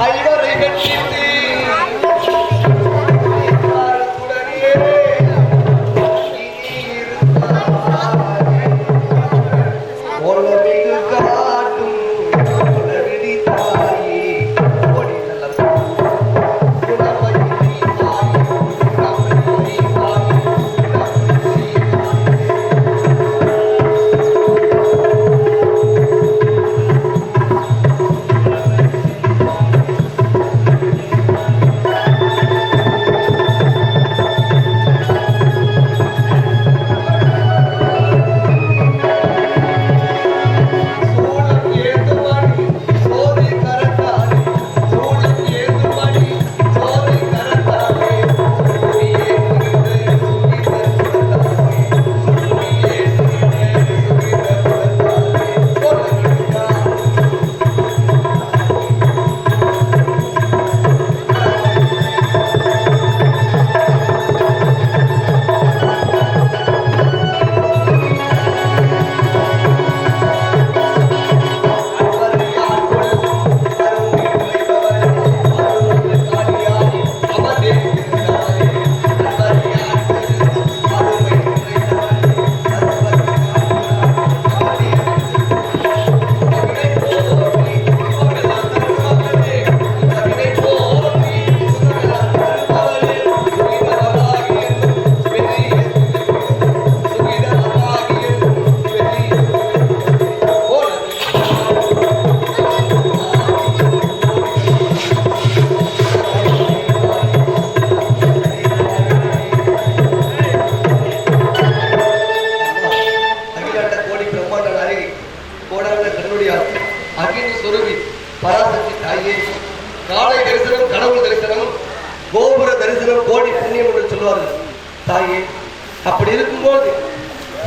ஆதாரமாய் நின்று ஐவரை கட்டித்து அகினி சுரவி பராசக்தி தாயே. காலை தரிசனம் கடவுள் தரிசனம் கோபுர தரிசனம் கோடி புண்ணியம் என்று சொல்வார்கள். தாயே அப்படி இருக்கும்போது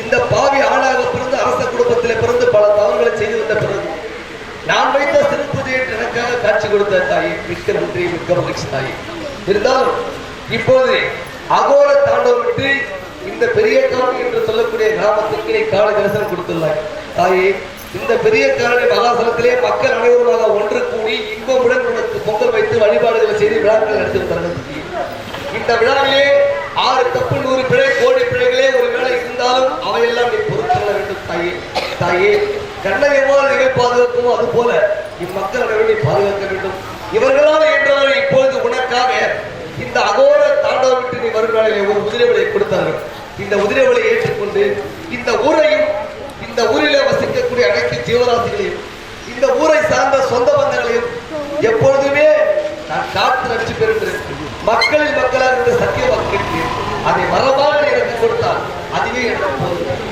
இந்த பாவி ஆளாக பிறந்து அரச குடும்பத்தில் பிறந்து பல தவறுகளை செய்து வந்த பிறகு நான் வைத்த திருப்பதியை எனக்காக காட்சி கொடுத்த தாயே. மிக்க நன்றி மிக்க மகிழ்ச்சி தாயே. இருந்தாலும் இப்போது அகோர தாண்டவம் விட்டு இந்த பெரிய காரணி என்று சொல்லக்கூடிய கிராமத்துக்கு கால தரிசனம் கொடுத்துள்ளாய் தாயே இந்த பெரிய காரணி மகாசலத்திலே மக்கள் அனைவருமாக ஒன்று கூடி இன்பமுடன் பொங்கல் வைத்து வழிபாடுகளை செய்து விழாக்கள் நடத்தி தருகிறது இந்த விழாவிலே ஆறு தப்பு நூறு பிழை கோடி பிழைகளே ஒரு வேளை இருந்தாலும் அவையெல்லாம் நீ பொறுத்துள்ள வேண்டும் தாயே தாயே. கண்ணை எவ்வாறு நிகழ் பாதுகாக்குமோ அது போல இம்மக்கள் அனைவரும் நீ பாதுகாக்க வேண்டும். இவர்களால் என்றால் இப்பொழுது உனக்காக இந்த அகோர தாண்டவம் விட்டு நீ வரும் நாளிலே ஒரு உதிரவலை கொடுத்தார்கள். இந்த உதிரவலை ஏற்றுக்கொண்டு இந்த ஊரையும் இந்த ஊரிலே வசிக்கக்கூடிய அனைத்து ஜீவராசிகளையும் இந்த ஊரை சார்ந்த சொந்த பந்தங்களையும் எப்பொழுதுமே நான் காத்து நடிச்சு பெறுகிறேன். மக்களின் மக்களாக இருந்த சத்திய வாக்கிருக்கிறேன் அதை மரபாக எனக்கு கொடுத்தால் அதுவே எனக்கு போதும்.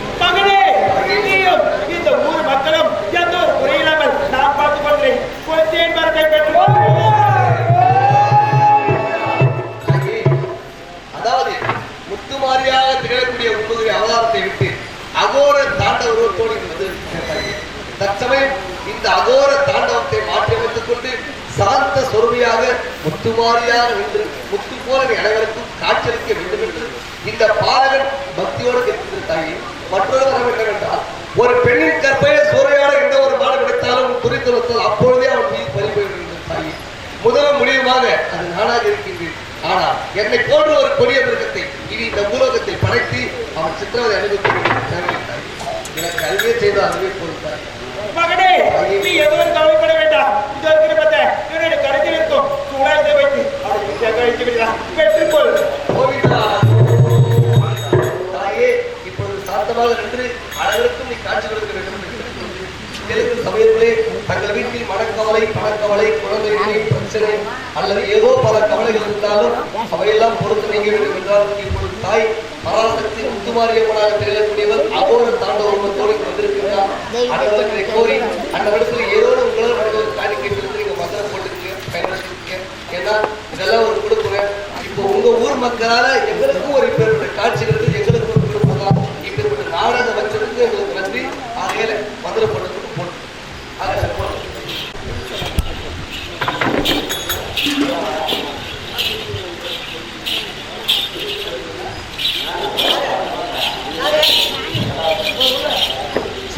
முத்துமாரியாக நின்று முத்து போல அனைவருக்கும் காட்சியளிக்க வேண்டும் என்று இந்த பாலகன் பக்தியோடு இருக்கிறது தாயே மற்றொரு வரம் என்னவென்றால் ஒரு பெண்ணின் கற்பையை சூறையாட எந்த ஒரு மாடம் கிடைத்தாலும் குறித்து வைத்தால் அப்பொழுதே அவன் மீது பறிபோய்கின்றது தாயே. முதலும் முடிவுமாக அது நானாக இருக்கின்றேன். ஆனால் என்னை போன்ற ஒரு கொடிய மிருகத்தை இனி இந்த பூலோகத்தில் படைத்து அவன் சித்திரவதை அனுபவித்து எனக்கு அறிவே செய்த அதுவே பொறுத்தார் மகனே நீ எதுவும் கவலைப்பட வேண்டாம். இதற்கு நீங்க வேண்டும் இப்பொழுது தாய் பராசக்தி முத்துமாரியம்மனாக திகழக்கூடியவர் அகோர தாண்டவ உருவத்தோடு வந்திருக்கிறார் அனைவர்களை கோரி அந்த இடத்துல ஏதோ ஒரு உங்களால் நடந்த காணி கேட்டு எடுத்து நீங்க மந்திரம் போட்டுக்கீங்க பயன்படுத்திக்கீங்க ஏன்னா இதெல்லாம் ஒரு கொடுக்குறேன் இப்போ உங்க ஊர் மக்களால எங்களுக்கும் ஒரு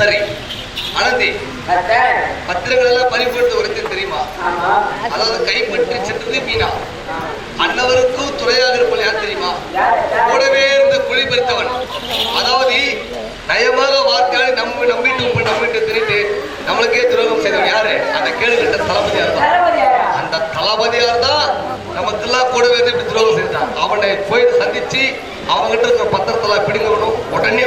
சரி. அனந்தி பத்திரங்கள் எல்லாம் பறிபோட்டு வருது தெரியுமா? அதாவது கைப்பற்றி சென்றது மீனா அன்னவருக்கும் துணையாக இருப்பவன் யார் தெரியுமா? கூடவே இருந்த குழி பறித்தவன் அதாவது நயமாக வார்த்தையாடி நம்பி நம்பிட்டு உங்க நம்பிட்டு தெரிவித்து நம்மளுக்கே துரோகம் செய்தவன் யாரு? அந்த கேளுகிட்ட தளபதியார் தான் அந்த தளபதியார் தான் நமக்கெல்லாம் கூடவே இருந்து துரோகம் செய்தான் அவனை போய் சந்திச்சு அவங்ககிட்ட இருக்க பத்திரத்தெல்லாம் பிடிங்கணும். உடனே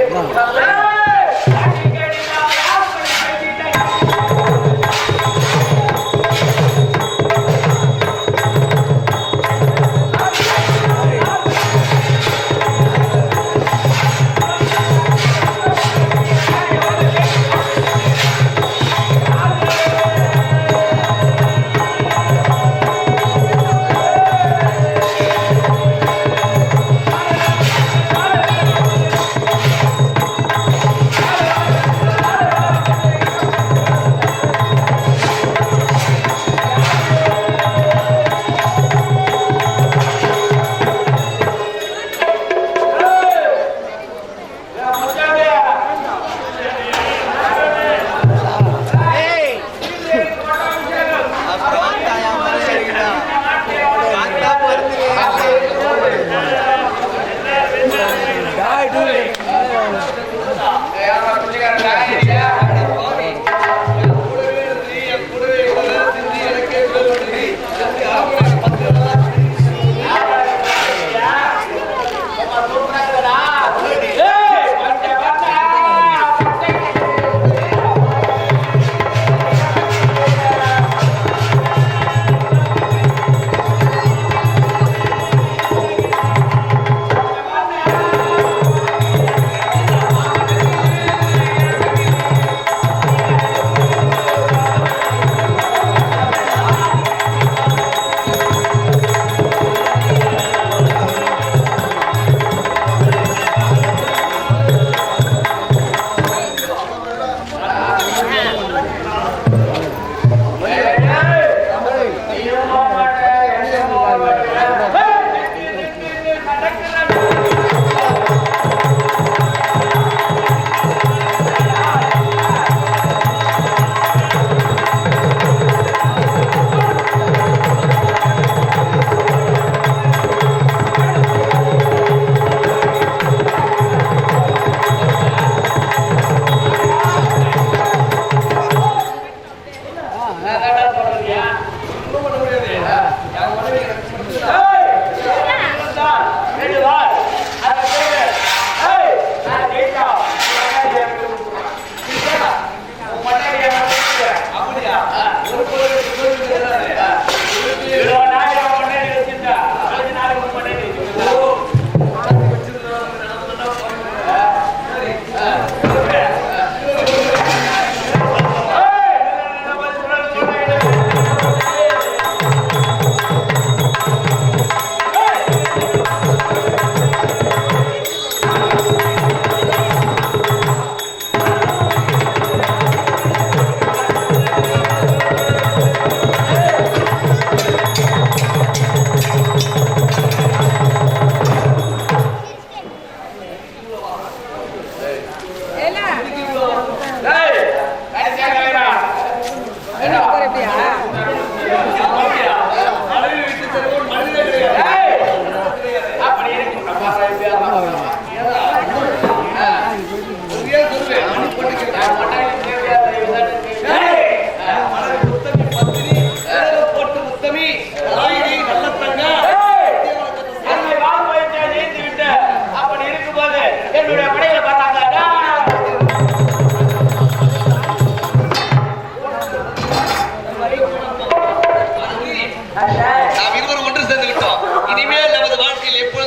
நாம் இருவரும் ஒன்று சேர்ந்து விட்டோம். இனிமேல் நமது வாழ்க்கையில் எப்போது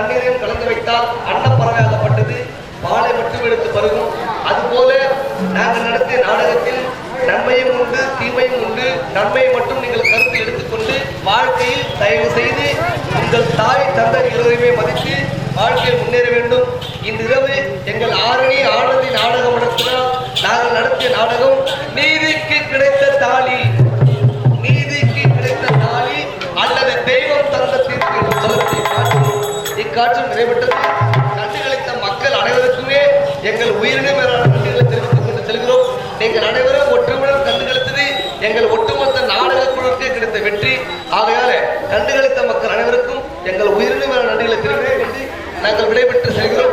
தண்ணீரையும் கலந்து வைத்தால் அன்னப்பறவையாகப்பட்டது. பாலை மட்டும் எடுத்து பருகும். அதுபோல நாங்கள் நடத்திய நாடகத்தில் நன்மையும் உண்டு தீமையும் உண்டு. நன்மையை மட்டும் நீங்கள் கருத்து எடுத்துக்கொண்டு வாழ்க்கையில் தயவு செய்து உங்கள் தாய் தந்தை இருவரையுமே மதித்து வாழ்க்கையில் முன்னேற வேண்டும். இன்றிரவு இரவு எங்கள் ஆரணி ஆனந்தி நாடகம் நடத்தினால் நாங்கள் நடத்திய நாடகம் நீதிக்கு கிடைத்த தாலி இக்காட்சி நிறைவேற்றது கண்டுகளித்த மக்கள் அனைவருக்குமே எங்கள் உயிரினும் நன்றிகளை தெரிவித்துக் கொண்டு செல்கிறோம். நீங்கள் அனைவரும் ஒற்றுமையுடன் கண்டுகளித்தது எங்கள் ஒட்டுமொத்த நாடக குழுவுக்கு கிடைத்த வெற்றி. ஆகையால கண்டுகளித்த மக்கள் அனைவருக்கும் எங்கள் உயிரினும் நன்றிகளை தெரிவித்துக் கொண்டு நாங்கள் விடைபெற்று செல்கிறோம்.